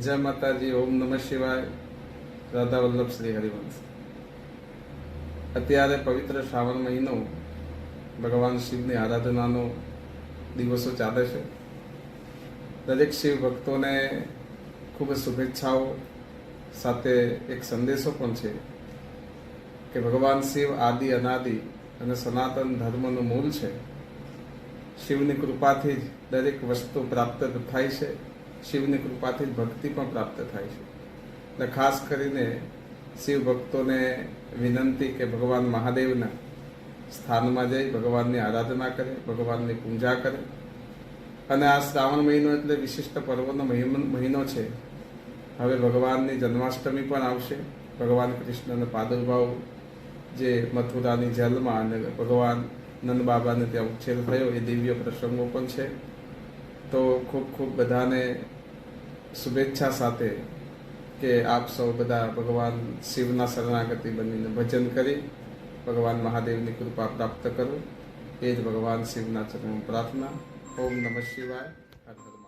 જય માતાજી, ઓમ નમઃ શિવાય. રાધા વલ્લભ શ્રી હરિવંશ. અત્યારે પવિત્ર શ્રાવણ મહિનો. ભગવાન શિવની આરાધનાનો દિવસો ચાલે છે. દરેક શિવ ભક્તોને ખૂબ શુભેચ્છાઓ સાથે એક સંદેશો પણ છે કે ભગવાન શિવ આદિ, અનાદિ અને સનાતન ધર્મનું મૂળ છે. શિવની કૃપાથી જ દરેક વસ્તુ પ્રાપ્ત થાય છે. શિવની કૃપાથી ભક્તિ પણ પ્રાપ્ત થાય છે. એટલે ખાસ કરીને શિવ ભક્તોને વિનંતી કે ભગવાન મહાદેવના સ્થાનમાં જઈ ભગવાનની આરાધના કરે, ભગવાનની પૂજા કરે. અને આ શ્રાવણ મહિનો એટલે વિશિષ્ટ પર્વનો મહિનો છે. હવે ભગવાનની જન્માષ્ટમી પણ આવશે. ભગવાન કૃષ્ણનો પાદુર્ભાવ જે મથુરાની જેલમાં અને ભગવાન નંદ બાબાને ત્યાં ઉછેર થયો, એ દિવ્ય પ્રસંગો પણ છે. તો ખૂબ ખૂબ બધાને શુભેચ્છા સાથે કે આપ સૌ બધા ભગવાન શિવના શરણાગતિ બનીને ભજન કરી, ભગવાન મહાદેવની કૃપા પ્રાપ્ત કરો. એ જ ભગવાન શિવના ચરણમાં પ્રાર્થના. ઓમ નમઃ શિવાય.